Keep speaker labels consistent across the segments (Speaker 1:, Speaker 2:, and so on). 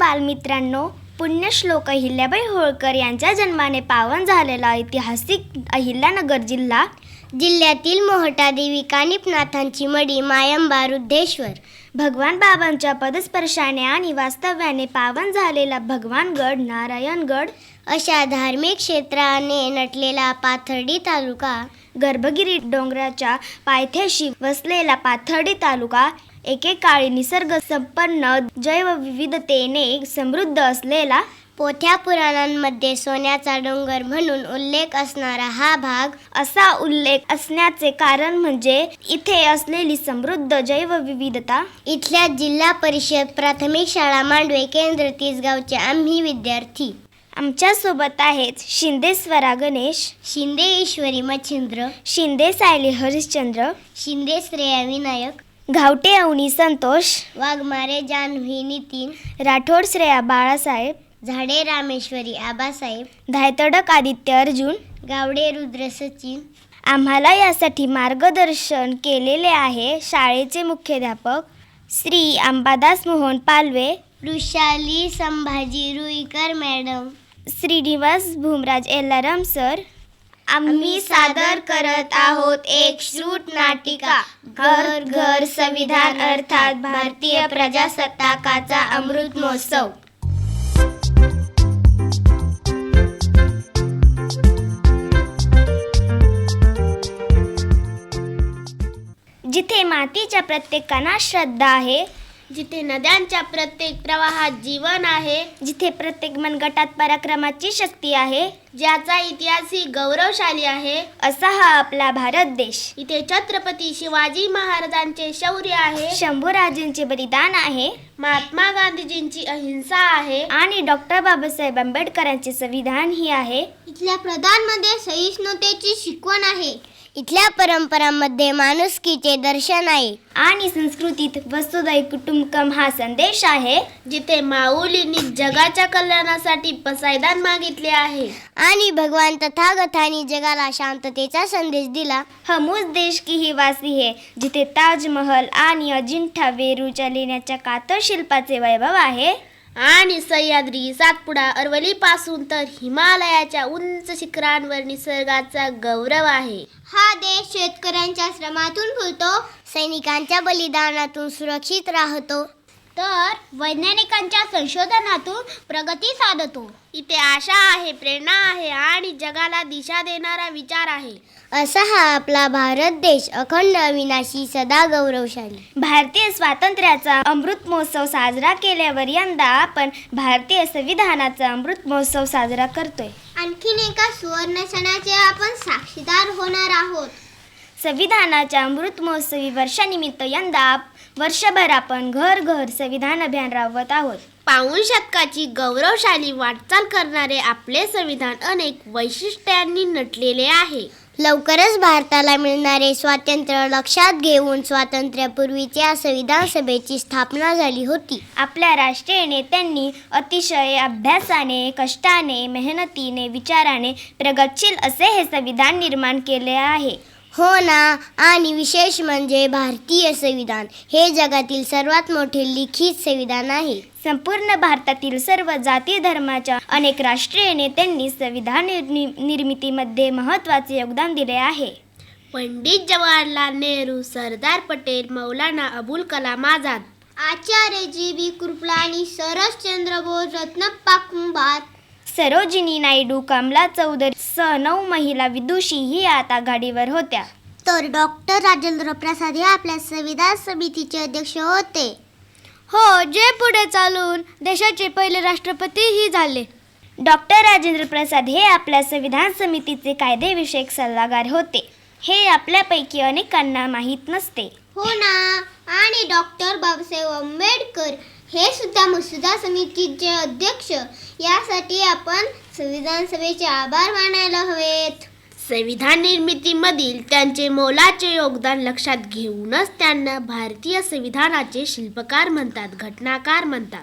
Speaker 1: बालमित्रांनो पुण्यश्लोक अहिल्याबाई होळकर यांच्या जन्माने पावन झालेला ऐतिहासिक अहिल्यानगर जिल्हा
Speaker 2: जिल्ह्यातील मोहटा देवी कानिपनाथांची मडी मायंबा रुद्धेश्वर.
Speaker 1: भगवान बाबांच्या पदस्पर्शाने आणि वास्तव्याने पावन झालेला भगवानगड नारायणगड
Speaker 2: अशा धार्मिक क्षेत्राने नटलेला पाथर्डी तालुका
Speaker 1: गर्भगिरी डोंगराच्या पायथ्याशी वसलेला पाथर्डी तालुका एकेकाळी निसर्ग संपन्न जैवविविधतेने समृद्ध असलेला
Speaker 2: पोथ्या पुराणांमध्ये सोन्याचा डोंगर म्हणून उल्लेख असणारा हा भाग
Speaker 1: असा उल्लेख असण्याचे कारण म्हणजे इथे असलेली समृद्ध जैवविविधता
Speaker 2: इथल्या जिल्हा परिषद प्राथमिक शाळा मांडवे केंद्र तिसगावचे आम्ही विद्यार्थी.
Speaker 1: आमच्यासोबत आहेत शिंदे स्वरा गणेश
Speaker 2: शिंदे ईश्वरी मच्छिंद्र
Speaker 1: शिंदे सायली हरिश्चंद्र
Speaker 2: शिंदे श्रेया विनायक
Speaker 1: घावटे अवनी संतोष
Speaker 2: वाघमारे जान्हवी नितीन
Speaker 1: राठोड श्रेया बाळासाहेब
Speaker 2: झाडे रामेश्वरी आबासाहेब
Speaker 1: धायतडक आदित्य अर्जुन
Speaker 2: गावडे रुद्र सचिन.
Speaker 1: आम्हाला यासाठी मार्गदर्शन केलेले आहे शाळेचे मुख्याध्यापक श्री अंबादास मोहन पालवे
Speaker 2: वृषाली संभाजी रुईकर मॅडम.
Speaker 1: श्रीनिवास भूमराज एल्लाराम सर आम्ही सादर करत आहोत एक श्रुत नाटिका. घर घर संविधान अर्थात भारतीय प्रजासत्ताकाचा अमृत महोत्सव. जिथे मातीच्या प्रत्येक कणात श्रद्धा आहे
Speaker 2: जिथे नद्यांच्या प्रत्येक प्रवाहात जीवन आहे
Speaker 1: जिथे प्रत्येक मनगटात पराक्रमाची शक्ती आहे
Speaker 2: ज्याचा इतिहास ही गौरवशाली आहे
Speaker 1: असा हा आपला भारत देश.
Speaker 2: इथे छत्रपती शिवाजी महाराजांचे शौर्य आहे
Speaker 1: शंभूराजेंचे बलिदान आहे
Speaker 2: महात्मा गांधीजींची अहिंसा आहे
Speaker 1: आणि डॉक्टर बाबासाहेब आंबेडकरांचे संविधान ही आहे.
Speaker 2: इथल्या प्रधानमध्ये सहिष्णुतेची शिकवण आहे. इथल्या परंपरांमध्ये माणुसकीचे दर्शन आहे.
Speaker 1: आणि संस्कृतीत वसुदैव कुटुंबकम हा संदेश आहे
Speaker 2: जिथे माऊलींनी जगाच्या कल्याणासाठी पसायदान मागितले आहे. आणि भगवान तथागतांनी जगाला शांततेचा संदेश दिला.
Speaker 1: हम उस देश की ही वासी है जिथे ताजमहल आणि अजिंठा वेरूळच्या लेण्याच्या कातळ शिल्पाचे वैभव आहे.
Speaker 2: आणि सह्याद्री सातपुडा अरवली पासून तर हिमालयाच्या उंच शिखरांवर निसर्गाचा गौरव आहे. हा देश शेतकऱ्यांच्या श्रमातून फुलतो सैनिकांच्या बलिदानातून सुरक्षित राहतो. तर वैज्ञानिकांच्या संशोधनातून प्रगती साधतो. इथे आशा आहे प्रेरणा आहे आणि जगाला दिशा देणारा विचार आहे. असा हा आपला भारत देश अखंड अविनाशी सदा गौरवशाली.
Speaker 1: भारतीय स्वातंत्र्याचा अमृत महोत्सव साजरा केल्यावर यंदा आपण भारतीय संविधानाचा अमृत महोत्सव साजरा करतोय.
Speaker 2: आणखीन एका सुवर्ण सणाचे आपण साक्षीदार होणार आहोत.
Speaker 1: संविधानाच्या अमृत महोत्सवी वर्षानिमित्त यंदा वर्षभर आपण घर घर संविधान अभियान राबवत आहोत.
Speaker 2: पाऊण शतकाची गौरवशाली वाटचाल करणारे आपले संविधान अनेक वैशिष्ट्यांनी नटलेले आहे. लवकरच भारताला मिळणारे स्वातंत्र्य लक्षात घेऊन स्वातंत्र्यापूर्वीच्या संविधान सभेची स्थापना झाली होती.
Speaker 1: आपल्या राष्ट्रीय नेत्यांनी अतिशय अभ्यासाने कष्टाने मेहनतीने विचाराने प्रगतशील असे हे संविधान निर्माण केले आहे.
Speaker 2: हो ना. आणि विशेष म्हणजे भारतीय संविधान हे जगातील सर्वात मोठे लिखित संविधान आहे.
Speaker 1: संपूर्ण भारतातील सर्व जाती धर्माच्या अनेक राष्ट्रीय नेत्यांनी संविधान निर्नि- निर्मितीमध्ये महत्त्वाचे योगदान दिले आहे.
Speaker 2: पंडित जवाहरलाल नेहरू सरदार पटेल मौलाना अबुल कलाम आझाद. आचार्य जी बी. कृपलानी सरसचंद्र बोस रत्नप्पा कुंभार
Speaker 1: सरोजिनी नायडू कमला चौधरी स नऊ महिला विदुषी ही आता आघाडीवर होत्या.
Speaker 2: तर डॉक्टर राजेंद्र प्रसाद हे आपल्या संविधान समितीचे अध्यक्ष होते.
Speaker 1: हो जे पुढे चालून देशाचे पहिले राष्ट्रपतीही झाले. डॉक्टर राजेंद्र प्रसाद हे आपल्या संविधान समितीचे कायदेविषयक सल्लागार होते. हे आपल्यापैकी अनेकांना माहीत नसते.
Speaker 2: हो ना. आणि डॉक्टर बाबासाहेब आंबेडकर हे सुद्धा मसुदा समितीचे अध्यक्ष. यासाठी आपण संविधान सभेचे आभार मानायला हवेत. संविधान निर्मितीमधील त्यांचे मोलाचे योगदान लक्षात घेऊनच त्यांना भारतीय संविधानाचे शिल्पकार म्हणतात घटनाकार म्हणतात.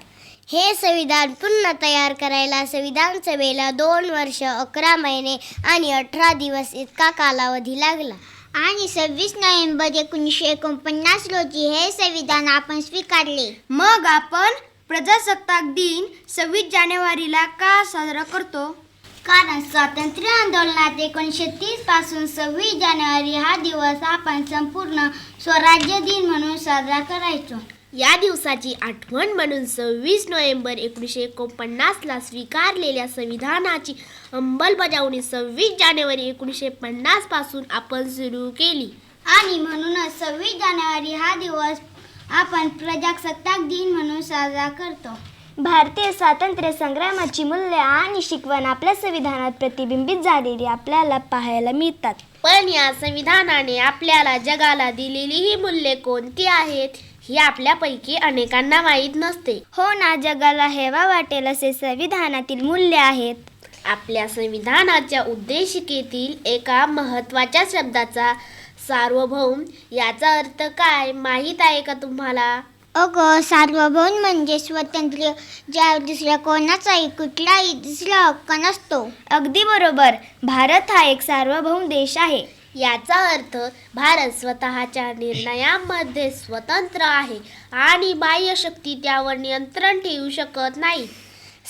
Speaker 2: हे संविधान पुन्हा तयार करायला संविधान सभेला दोन वर्ष अकरा महिने आणि अठरा दिवस इतका कालावधी लागला. आणि सव्वीस नोव्हेंबर एकोणीसशे एकोणपन्नास रोजी हे संविधान आपण स्वीकारले.
Speaker 1: मग आपण प्रजासत्ताक दिन सव्वीस जानेवारीला का साजरा करतो?
Speaker 3: कारण स्वातंत्र्य आंदोलनात एकोणीसशे तीसपासून सव्वीस जानेवारी हा दिवस आपण संपूर्ण स्वराज्य दिन म्हणून साजरा करायचो.
Speaker 4: या दिवसाची आठवण म्हणून सव्वीस नोव्हेंबर एकोणीसशे एकोणपन्नासला स्वीकारलेल्या संविधानाची अंमलबजावणी सव्वीस जानेवारी एकोणीसशे पन्नासपासून आपण सुरू केली.
Speaker 3: आणि म्हणूनच सव्वीस जानेवारी हा दिवस आपण प्रजासत्ताक दिन म्हणून साजरा करतो.
Speaker 1: भारतीय स्वातंत्र्य संग्रामाची मूल्य आणि शिकवण आपल्या संविधानात प्रतिबिंबित झालेली आपल्याला पाहायला मिळतात.
Speaker 4: पण या संविधानाने आपल्याला जगाला दिलेली ही मूल्ये कोणती आहेत? ही आपल्यापैकी अनेकांना माहीत नसते.
Speaker 1: हो ना जगाला हेवा वाटेल असे संविधानातील मूल्य आहेत.
Speaker 4: आपल्या संविधानाच्या उद्देशिकेतील एका महत्त्वाच्या शब्दाचा सार्वभौम याचा अर्थ काय माहीत आहे का तुम्हाला?
Speaker 3: अगं सार्वभौम म्हणजे स्वतंत्र ज्या दुसऱ्या कोणाचाही कुठलाही दुसरा हक्क नसतो.
Speaker 1: अगदी बरोबर. भारत हा एक सार्वभौम देश आहे.
Speaker 4: याचा अर्थ भारत स्वतःच्या निर्णयामध्ये स्वतंत्र आहे आणि बाह्य शक्ती त्यावर नियंत्रण ठेवू शकत नाही.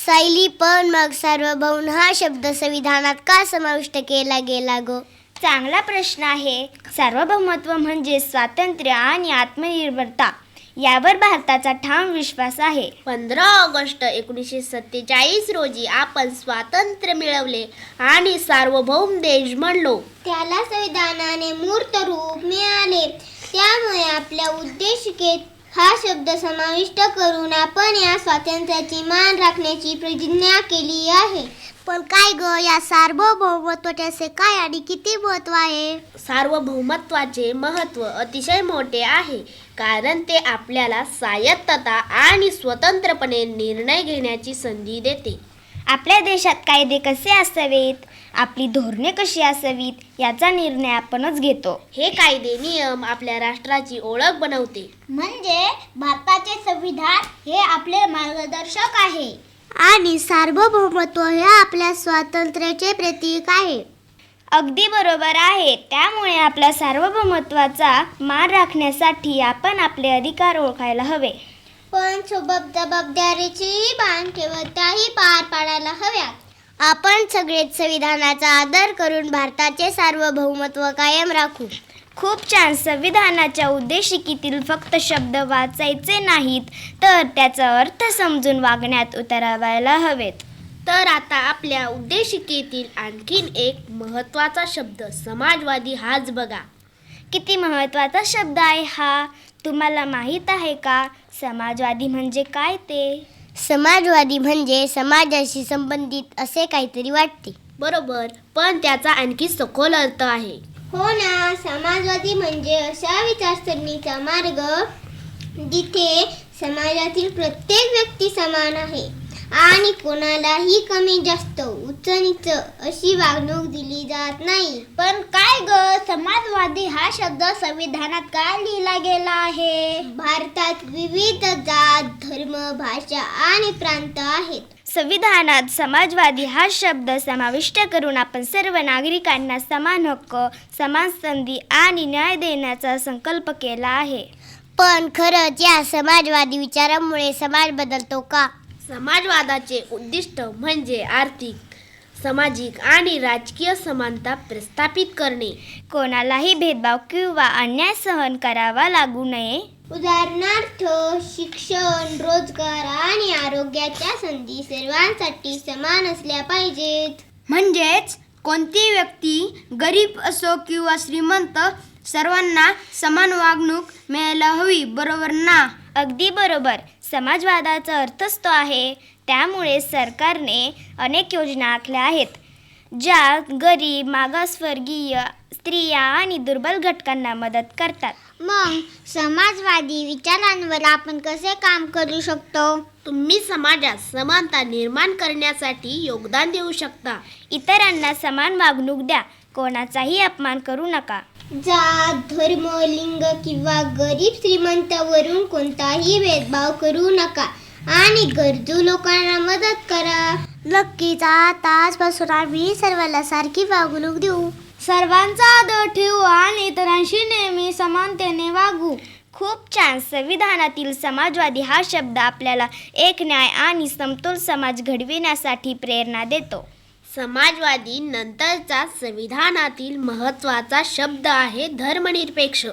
Speaker 3: सायली पण मग सार्वभौम हा शब्द संविधानात का समाविष्ट केला गेला ग?
Speaker 1: चांगला प्रश्न आहे. सार्वभौमत्व म्हणजे स्वातंत्र्य आणि आत्मनिर्भरता. यावर भारताचा ठाम विश्वास आहे.
Speaker 4: पंधरा ऑगस्ट एकोणीसशे सत्तेचाळीस रोजी आपण स्वातंत्र्य मिळवले आणि सार्वभौम देश म्हणलो.
Speaker 3: त्याला संविधानाने मूर्त रूप मिळाले. त्यामुळे आपल्या उद्देशिकेत हा शब्द समाविष्ट करून आपण या स्वातंत्र्याची मान राखण्याची प्रतिज्ञा केली आहे. पण काय ग या सार्वभौमत्वाचे काय आणि किती महत्त्व आहे?
Speaker 4: सार्वभौमत्वाचे महत्त्व अतिशय मोठे आहे. कारण ते आपल्याला स्वायत्तता आणि स्वतंत्रपणे निर्णय घेण्याची संधी देते.
Speaker 1: आपल्या देशात कायदे कसे असावेत? आपली धोरणे कशी असावीत? याचा निर्णय आपणच घेतो.
Speaker 4: हे कायदे नियम आपल्या राष्ट्राची ओळख बनवते.
Speaker 3: म्हणजे भारताचे संविधान हे आपले मार्गदर्शक आहे. आणि सार्वभौमत्व हे आपल्या स्वातंत्र्याचे प्रतीक आहे.
Speaker 1: अगदी बरोबर आहे. त्यामुळे आपल्या सार्वभौमत्वाचा मान राखण्यासाठी आपण आपले अधिकार ओळखायला हवे.
Speaker 3: पण सोबत जबाबदारीचीही भान ठेवताही पार पाडायला हव्यात. आपण सगळेच संविधानाचा आदर करून भारताचे सार्वभौमत्व कायम राखू.
Speaker 1: खूप छान. संविधानाच्या उद्देशिकेतील फक्त शब्द वाचायचे नाहीत तर त्याचा अर्थ समजून वागण्यात उतरवायला हवेत.
Speaker 4: तर आता आपल्या उद्देशिकेतील आणखीन एक महत्त्वाचा शब्द समाजवादी हाच बघा.
Speaker 1: किती महत्त्वाचा शब्द आहे हा? तुम्हाला माहीत आहे का? समाजवादी म्हणजे काय ते?
Speaker 3: समाजवादी म्हणजे समाजाशी संबंधित असे काहीतरी वाटते.
Speaker 4: बरोबर पण त्याचा आणखी सखोल अर्थ आहे.
Speaker 3: हो ना समाजवादी म्हणजे अशा विचारसरणीचा मार्ग जिथे समाजातील प्रत्येक व्यक्ती समान आहे. आणि कोणालाही कमी जास्त उच्च नीच अशी वागणूक दिली जात नाही. पण काय ग समाजवादी हा शब्द संविधानात काय लिहिला गेला आहे? भारतात विविध जात धर्म भाषा आणि प्रांत आहेत.
Speaker 1: संविधानात समाजवादी हा शब्द समाविष्ट करून आपण सर्व नागरिकांना समान हक्क समान संधी आणि न्याय देण्याचा संकल्प केला आहे.
Speaker 3: पण खरंच या समाजवादी विचारामुळे समाज बदलतो का?
Speaker 4: समाजवादाचे उद्दिष्ट म्हणजे आर्थिक सामाजिक आणि राजकीय समानता प्रस्थापित करणे.
Speaker 1: कोणालाही भेदभाव किंवा अन्याय सहन करावा लागू नये.
Speaker 3: उदाहरणार्थ शिक्षण रोजगार आणि आरोग्याच्या संधी सर्वांसाठी समान असल्या पाहिजेत.
Speaker 1: म्हणजेच कोणती व्यक्ती गरीब असो किंवा श्रीमंत सर्वांना समान वागणूक मिळायला हवी बरोबर ना? अगदी बरोबर. समाजवादाचा अर्थच तो आहे. त्यामुळे सरकारने अनेक योजना आखल्या आहेत. ज्या गरीब मागासवर्गीय स्त्रिया आणि दुर्बल घटकांना मदत करतात.
Speaker 3: मग समाजवादी विचारांवर आपण कसे काम करू शकतो?
Speaker 4: तुम्ही समाजात समानता निर्माण करण्यासाठी योगदान देऊ शकता.
Speaker 1: इतरांना समान वागणूक द्या. कोणाचाही अपमान करू नका.
Speaker 3: जात धर्म लिंग किंवा गरीब श्रीमंतावरून कोणताही भेदभाव करू नका. आणि गरजू लोकांना मदत करा. नक्कीच आता आजपासून आम्ही सर्वांना सारखी वागणूक देऊ.
Speaker 1: सर्वांचा आदर ठेवू आणि इतरांशी नेहमी समानतेने वागू. खूप छान. संविधानातील समाजवादी हा शब्द आपल्याला एक न्याय आणि समतोल समाज घडविण्यासाठी प्रेरणा देतो.
Speaker 4: समाजवादी नंतरचा संविधानातील महत्त्वाचा शब्द आहे धर्मनिरपेक्ष.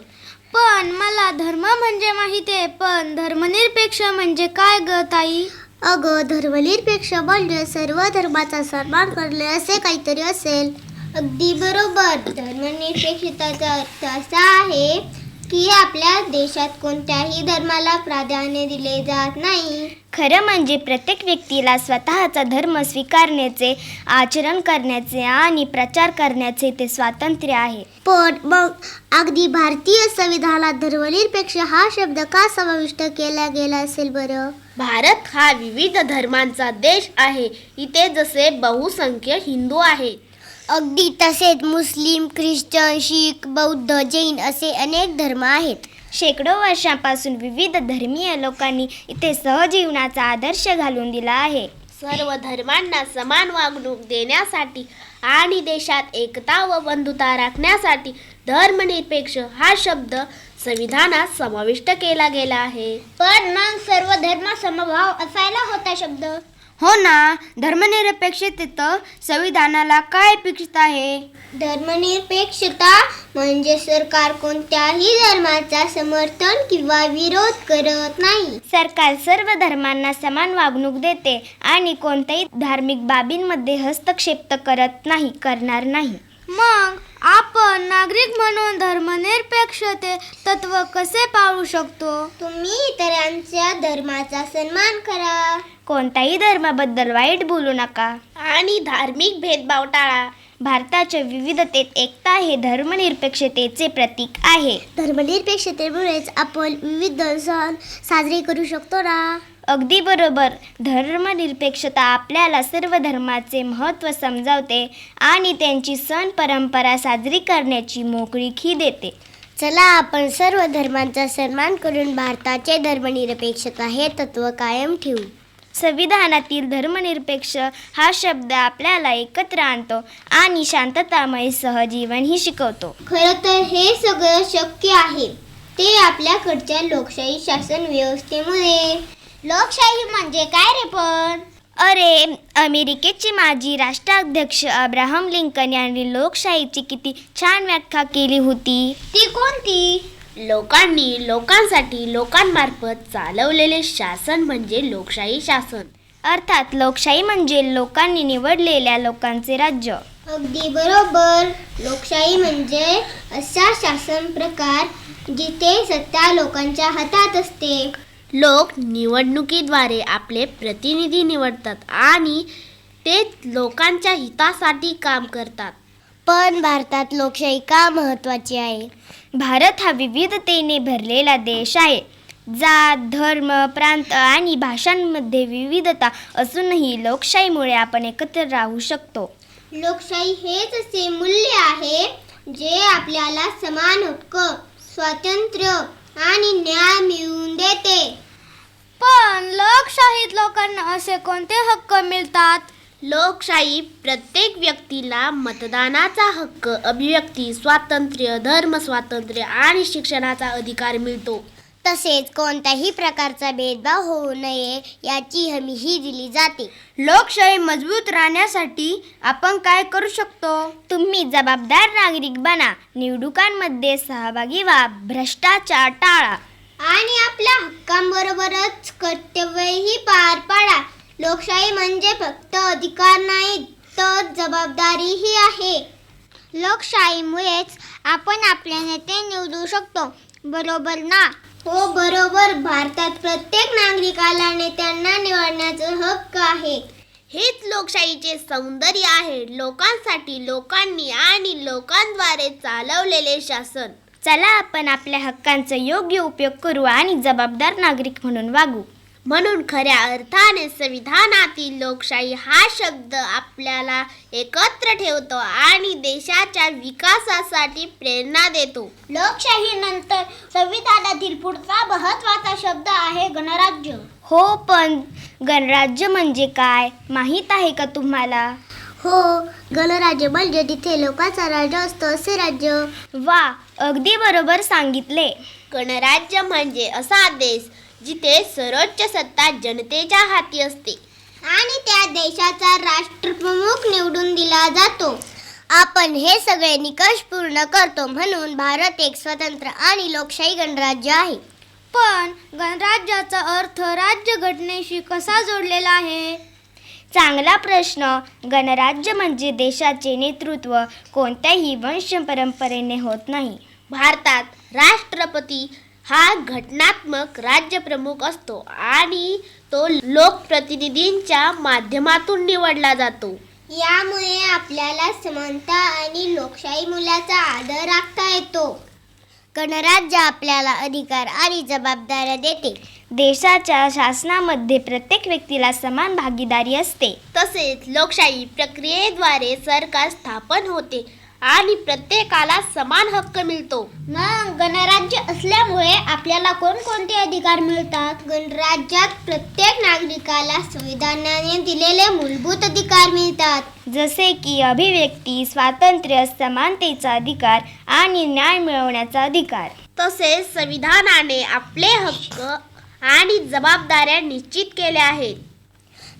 Speaker 1: पण मला धर्म म्हणजे माहिती आहे पण धर्मनिरपेक्ष म्हणजे काय ग ताई?
Speaker 3: अगं धर्मनिरपेक्ष म्हणजे सर्व धर्माचा सन्मान करणे असे काहीतरी असेल. अगदी बरोबर. धर्मनिरपेक्षताचा अर्थ असा आहे की आपल्या देशात कोणत्याही धर्माला प्राधान्य दिले जात नाही.
Speaker 1: खरं म्हणजे प्रत्येक व्यक्तीला स्वतःचा धर्म स्वीकारण्याचे आचरण करण्याचे आणि प्रचार करण्याचे ते स्वातंत्र्य आहे.
Speaker 3: पण मग अगदी भारतीय संविधानात धर्मनिरपेक्ष हा शब्द का समाविष्ट केला गेला असेल बरं?
Speaker 4: भारत हा विविध धर्मांचा देश आहे. इथे जसे बहुसंख्य हिंदू आहेत
Speaker 3: अगदी तसेच मुस्लिम ख्रिश्चन शीख बौद्ध जैन असे अनेक धर्म आहेत.
Speaker 1: शेकडो वर्षांपासून विविध धर्मीय लोकांनी इथे सहजीवनाचा आदर्श घालून दिला आहे.
Speaker 4: सर्व धर्मांना समान वागणूक देण्यासाठी आणि देशात एकता व बंधुता राखण्यासाठी धर्मनिरपेक्ष हा शब्द संविधानात समाविष्ट केला गेला आहे.
Speaker 3: पण मग सर्व धर्म समभाव असायला होता शब्द?
Speaker 1: हो ना धर्मनिरपेक्षतेत संविधानाला काय अपेक्षित आहे?
Speaker 3: धर्मनिरपेक्षता म्हणजे सरकार कोणत्याही धर्माचा समर्थन किंवा विरोध करत नाही.
Speaker 1: सरकार सर्व धर्मांना समान वागणूक देते आणि कोणत्याही धार्मिक बाबींमध्ये हस्तक्षेप करत नाही करणार नाही. मग आपण नागरिक म्हणून धर्मनिरपेक्षते तत्व कसे पाळू शकतो?
Speaker 3: तुम्ही इतरांच्या धर्माचा सन्मान करा.
Speaker 1: कोणत्याही धर्माबद्दल वाईट बोलू नका.
Speaker 4: आणि धार्मिक भेदभाव टाळा.
Speaker 1: भारताच्या विविधतेत एकता हे धर्मनिरपेक्षतेचे प्रतीक आहे.
Speaker 3: धर्मनिरपेक्षतेमुळेच आपण विविध सण साजरे करू शकतो ना?
Speaker 1: अगदी बरोबर. धर्मनिरपेक्षता आपल्याला सर्व धर्माचे महत्त्व समजावते आणि त्यांची सण परंपरा साजरी करण्याची मोकळीकही देते.
Speaker 3: चला आपण सर्व धर्मांचा सन्मान करून भारताचे धर्मनिरपेक्षता हे तत्व कायम ठेवू.
Speaker 1: संविधानातील धर्मनिरपेक्ष हा शब्द आपल्याला एकत्र आणतो आणि शांततामय सहजीवनही शिकवतो.
Speaker 3: खरं तर हे सगळं शक्य आहे. ते आपल्याकडच्या लोकशाही शासन व्यवस्थेमुळे. लोकशाही म्हणजे काय रे पण?
Speaker 1: अरे अमेरिकेचे माजी राष्ट्राध्यक्ष अब्राहम लिंकन यांनी लोकशाहीची किती छान व्याख्या केली होती.
Speaker 3: ती कोणती?
Speaker 4: लोकांनी लोकांसाठी लोकांमार्फत चालवलेले शासन म्हणजे लोकशाही शासन.
Speaker 1: अर्थात लोकशाही म्हणजे लोकांनी निवडलेल्या लोकांचे राज्य.
Speaker 3: अगदी बरोबर. लोकशाही म्हणजे असा शासन प्रकार जिथे सत्ता लोकांच्या हातात असते.
Speaker 4: लोक निवडणुकीद्वारे आपले प्रतिनिधी निवडतात आणि ते लोकांच्या हितासाठी काम करतात.
Speaker 3: पण भारतात लोकशाही का महत्वाची आहे?
Speaker 1: भारत हा विविधतेने भरलेला देश आहे. जात धर्म प्रांत आणि भाषांमध्ये विविधता असूनही लोकशाहीमुळे आपण एकत्र राहू शकतो.
Speaker 3: लोकशाही हेच असे मूल्य आहे जे आपल्याला समान हक्क स्वातंत्र्य आणि न्याय मिळवून देते.
Speaker 1: पण लोकशाहीत लोकांना असे कोणते हक्क मिळतात?
Speaker 4: लोकशाही प्रत्येक व्यक्तीला मतदानाचा हक्क अभिव्यक्ती स्वातंत्र्य धर्म स्वातंत्र्य आणि शिक्षणाचा अधिकार मिळतो.
Speaker 3: तसेच कोणत्याही प्रकारचा भेदभाव होऊ नये याची हमीही दिली जाते.
Speaker 1: लोकशाही मजबूत राहण्यासाठी आपण काय करू शकतो? तुम्ही जबाबदार नागरिक बना निवडणुकांमध्ये सहभागी व्हा भ्रष्टाचार टाळा.
Speaker 3: आणि आपल्या हक्कांबरोबरच कर्तव्यही पार पाडा. लोकशाही म्हणजे फक्त अधिकार नाही तर जबाबदारीही आहे. लोकशाहीमुळेच आपण आपले नेते निवडू शकतो. बरोबर ना? हो बरोबर. भारतात प्रत्येक नागरिकाला नेत्यांना निवडण्याचा हक्क आहे.
Speaker 4: हेच लोकशाहीचे सौंदर्य आहे. लोकांसाठी लोकांनी आणि लोकांद्वारे चालवलेले शासन.
Speaker 1: चला आपण आपल्या हक्कांचा योग्य उपयोग करू आणि जबाबदार नागरिक म्हणून वागू.
Speaker 4: म्हणून खऱ्या अर्थाने संविधानातील लोकशाही हा शब्द आपल्याला एकत्र ठेवतो आणि देशाच्या विकासासाठी प्रेरणा देतो.
Speaker 3: लोकशाही नंतर संविधानातील पुढचा महत्त्वाचा शब्द आहे गणराज्य.
Speaker 1: हो पण गणराज्य म्हणजे काय? माहीत आहे का तुम्हाला?
Speaker 3: हो गणराज्य म्हणजे जिथे लोकांचा राज्य असतो असे राज्य.
Speaker 1: वा अगदी बरोबर सांगितले.
Speaker 4: गणराज्य म्हणजे असा देश जिथे सर्वोच्च सत्ता जनतेच्या हाती असते.
Speaker 3: आणि त्या देशाचा राष्ट्रप्रमुख निवडून दिला जातो. आपण हे सगळे निकष पूर्ण करतो म्हणून भारत एक स्वतंत्र आणि लोकशाही गणराज्य आहे.
Speaker 1: पण गणराज्याचा अर्थ राज्य घटनेशी कसा जोडलेला आहे? चांगला प्रश्न. गणराज्य म्हणजे देशाचे नेतृत्व कोणत्याही वंश परंपरेने होत नाही.
Speaker 4: भारतात राष्ट्रपती हा घटनात्मक राज्यप्रमुख असतो आणि तो लोकप्रतिनिधींच्या माध्यमातून निवडला जातो.
Speaker 3: यामुळे आपल्याला समानता आणि लोकशाही मुलाचा आदर राखता येतो. गणराज्य आपल्याला अधिकार आणि जबाबदाऱ्या देते.
Speaker 1: देशाच्या शासनामध्ये प्रत्येक व्यक्तीला समान भागीदारी असते.
Speaker 4: तसेच लोकशाही प्रक्रियेद्वारे सरकार स्थापन होते. आणि प्रत्येकाला समान हक्क मिळतो.
Speaker 3: मग गणराज्य असल्यामुळे आपल्याला कोणकोणते अधिकार मिळतात? गणराज्यात प्रत्येक नागरिकाला संविधानाने दिलेले मूलभूत अधिकार मिळतात.
Speaker 1: जसे की अभिव्यक्ती स्वातंत्र्य समानतेचा अधिकार आणि न्याय मिळवण्याचा अधिकार.
Speaker 4: तसेच संविधानाने आपले हक्क आणि जबाबदाऱ्या निश्चित केल्या आहेत.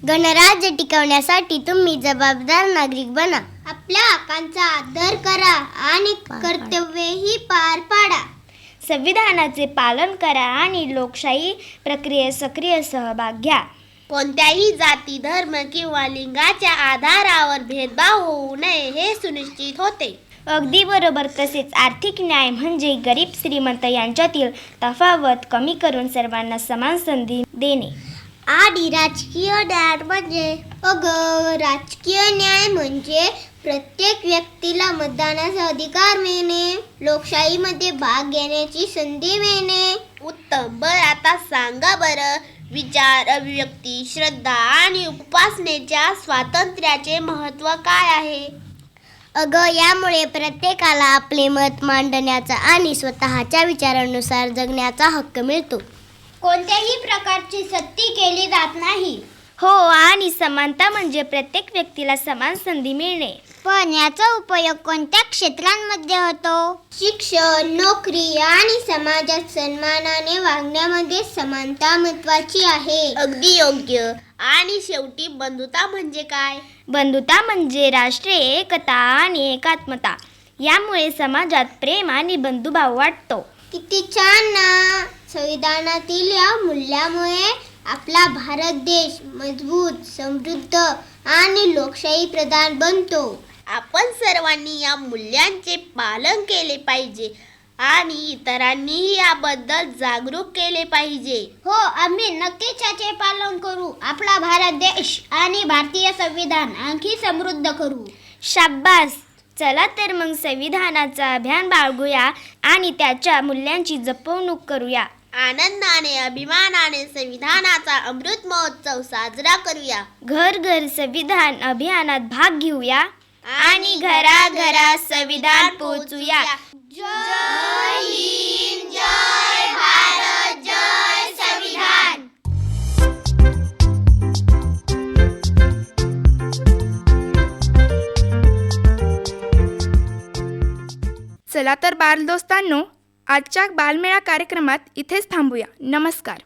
Speaker 3: गणराज्य टिकवण्यासाठी तुम्ही जबाबदार नागरिक बना. आपल्या हक्कांचा आदर करा आणि कर्तव्यही पार पाडा.
Speaker 1: संविधानाचे पालन करा आणि लोकशाही प्रक्रियेत सक्रिय सहभाग घ्या.
Speaker 4: कोणत्याही जाती धर्म किंवा लिंगाच्या आधारावर भेदभाव होऊ नये हे सुनिश्चित होते.
Speaker 1: अगदी बरोबर तसेच आर्थिक न्याय म्हणजे गरीब श्रीमंत यांच्यातील तफावत कमी करून सर्वांना समान संधी देणे.
Speaker 3: आणि राजकीय न्याय म्हणजे अग राजकीय न्याय म्हणजे प्रत्येक व्यक्तीला मतदानाचा अधिकार मिळणे लोकशाहीमध्ये भाग घेण्याची संधी मिळणे.
Speaker 4: उत्तम. बर आता सांगा बरं विचार अभिव्यक्ती श्रद्धा आणि उपासनेच्या स्वातंत्र्याचे महत्त्व काय आहे?
Speaker 3: अगं यामुळे प्रत्येकाला आपले मत मांडण्याचा आणि स्वतःच्या विचारानुसार जगण्याचा हक्क मिळतो. कोणत्याही प्रकारची सक्ती केली जात नाही.
Speaker 1: हो आणि समानता म्हणजे प्रत्येक व्यक्तीला समान संधी मिळणे.
Speaker 3: पण याचा उपयोग कोणत्या क्षेत्रांमध्ये होतो? शिक्षण नोकरी आणि समाजात सन्मानाने वागण्यामध्ये समानता महत्वाची आहे.
Speaker 4: अगदी योग्य. आणि शेवटी बंधुता म्हणजे काय?
Speaker 1: बंधुता म्हणजे राष्ट्रीय एकता आणि एकात्मता. यामुळे समाजात प्रेम आणि बंधुभाव वाटतो
Speaker 3: किती छान ना. संविधानातील या मूल्यामुळे आपला भारत देश मजबूत समृद्ध आणि लोकशाही प्रधान बनतो.
Speaker 4: आपण सर्वांनी या मूल्यांचे पालन केले पाहिजे आणि इतरांनीही याबद्दल जागरूक केले पाहिजे.
Speaker 3: हो आम्ही नक्कीच याचे पालन करू. आपला भारत देश आणि भारतीय संविधान आणखी समृद्ध करू.
Speaker 1: शाब्बास चला तर मग संविधानाचा अभियान बाळगूया आणि त्याच्या मूल्यांची जपवणूक करूया.
Speaker 4: आनंदाने अभिमानाने संविधानाचा अमृत महोत्सव साजरा करूया.
Speaker 1: घर घर संविधान अभियानात भाग घेऊया. आणि घराघरात संविधान पोहोचूया
Speaker 3: जय हिंद जय भारत जय संविधान.
Speaker 5: चला तर बालदोस्तांनो आजच्या बालमेळा कार्यक्रमात इथेच थांबूया. नमस्कार.